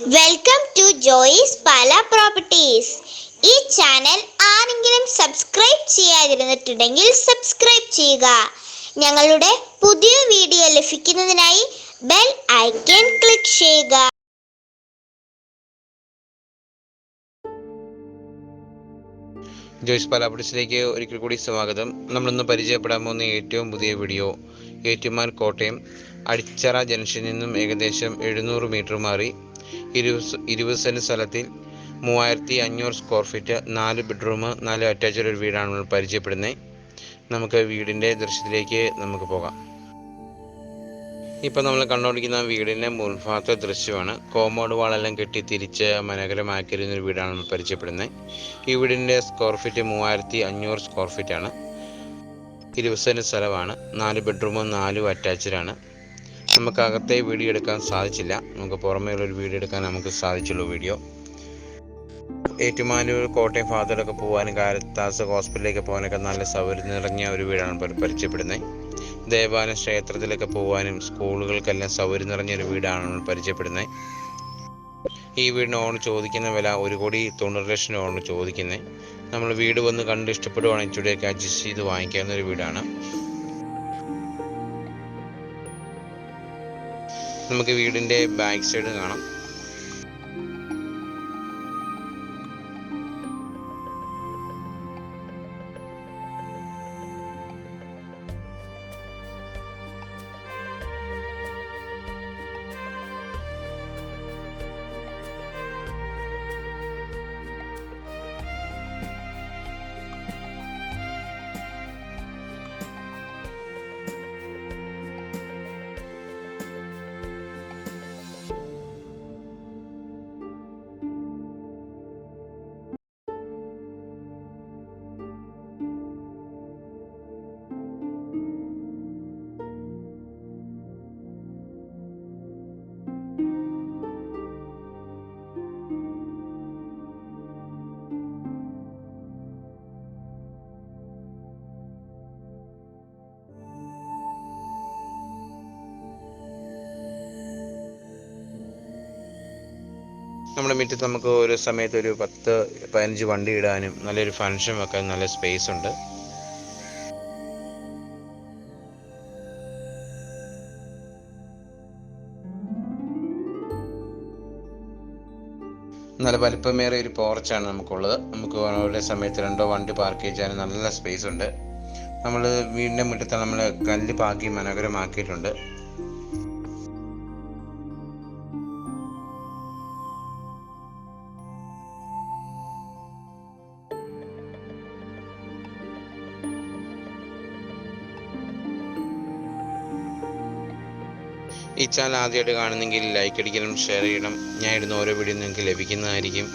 Welcome to Joyis Pala properties ഈ channel ആരെങ്കിലും subscribe ചെയ്യാതിരുന്നിട്ടുണ്ടെങ്കിൽ സബ്സ്ക്രൈബ് ചെയ്യുക. ഞങ്ങളുടെ പുതിയ വീഡിയോ ലഭിക്കുന്നതിനായി ബെൽ ഐക്കൺ ക്ലിക്ക് ചെയ്യുക. ജോയിസ് പാല പ്രോപ്പർട്ടീസിലേക്ക് ഒരിക്കൽ കൂടി സ്വാഗതം. നമ്മളിന്ന് പരിചയപ്പെടാൻ പോകുന്ന ഏറ്റവും പുതിയ വീഡിയോ ഏറ്റുമാൻ കോട്ടയം അടിച്ചറ ജംഗ്ഷനിൽ നിന്നും ഏകദേശം എഴുന്നൂറ് മീറ്റർ മാറി. ഇരുപത് സെന്റ് സ്ഥലത്തിൽ മൂവായിരത്തി അഞ്ഞൂറ് സ്ക്വയർ ഫീറ്റ് നാല് ബെഡ്റൂം നാല് അറ്റാച്ച്ഡ് ഒരു വീടാണ് പരിചയപ്പെടുന്നത് നമുക്ക് വീടിന്റെ ദൃശ്യത്തിലേക്ക് നമുക്ക് പോകാം. ഇപ്പോൾ നമ്മൾ കണ്ടുകൊണ്ടിരിക്കുന്ന വീടിന്റെ മുൻഭാഗത്തെ ദൃശ്യമാണ്. കോമോഡ് വാളെല്ലാം കെട്ടി തിരിച്ച് മനോഹരമാക്കിയിരുന്ന ഒരു വീടാണ് നമ്മൾ പരിചയപ്പെടുന്നത് ഈ വീടിന്റെ സ്ക്വയർ ഫീറ്റ് മൂവായിരത്തി അഞ്ഞൂറ് സ്ക്വയർ ഫീറ്റാണ് ഇരുപത് സെന്റ് സ്ഥലമാണ്. നാല് ബെഡ്റൂമും നാലും അറ്റാച്ച്ഡാണ് നമുക്ക് അകത്തെ വീഡിയോ എടുക്കാൻ സാധിച്ചില്ല. നമുക്ക് പുറമേ ഉള്ള ഒരു വീഡിയോ എടുക്കാൻ നമുക്ക് സാധിച്ചുള്ളൂ വീഡിയോ. ഏറ്റുമാനൂർ കോട്ടയം ഭാഗത്തോടൊക്കെ പോകാനും കാരത്താസ് ഹോസ്പിറ്റലിലേക്ക് പോകാനൊക്കെ നല്ല സൗകര്യം നിറഞ്ഞ ഒരു വീടാണ് പരി- പരിചയപ്പെടുന്നത്. ദേവാലയ ക്ഷേത്രത്തിലൊക്കെ പോകാനും സ്കൂളുകൾക്കെല്ലാം സൗകര്യം നിറഞ്ഞ ഒരു വീടാണ് നമ്മൾ പരിചയപ്പെടുന്നത്. ഈ വീടിന് ഓൺ ചോദിക്കുന്ന വില ഒരു കോടി തൊണ്ണൂറ് ലക്ഷം രൂപയാണ് ചോദിക്കുന്നത്. നമ്മൾ വീട് വന്ന് കണ്ട് ഇഷ്ടപ്പെടുവാണെങ്കിൽ ഇച്ചിരിയൊക്കെ അഡ്ജസ്റ്റ് ചെയ്ത് വാങ്ങിക്കാവുന്ന ഒരു വീടാണ്. നമുക്ക് വീടിന്റെ ബാക്ക് സൈഡ് കാണാം. നമ്മുടെ മുറ്റത്ത് നമുക്ക് ഒരു സമയത്ത് ഒരു പത്ത് പതിനഞ്ച് വണ്ടി ഇടാനും നല്ലൊരു ഫങ്ഷൻ വെക്കാൻ നല്ല സ്പേസ് ഉണ്ട്. നല്ല വലിപ്പമേറിയ ഒരു പോർച്ചാണ് നമുക്കുള്ളത്. നമുക്ക് ഓരോ സമയത്ത് രണ്ടോ വണ്ടി പാർക്ക് ചെയ്യാനും നല്ല സ്പേസ് ഉണ്ട്. നമ്മൾ വീടിന്റെ മുറ്റത്ത് നമ്മൾ കല്ല് പാക്കി മനോഹരമാക്കിയിട്ടുണ്ട്. ഈ ചാനൽ ആദ്യമായിട്ട് കാണുന്നെങ്കിൽ ലൈക്ക് അടിക്കണം ഷെയർ ചെയ്യണം. ഞാൻ ഇടുന്ന ഓരോ വീഡിയോ നിങ്ങൾക്ക് ലഭിക്കുന്നതായിരിക്കും.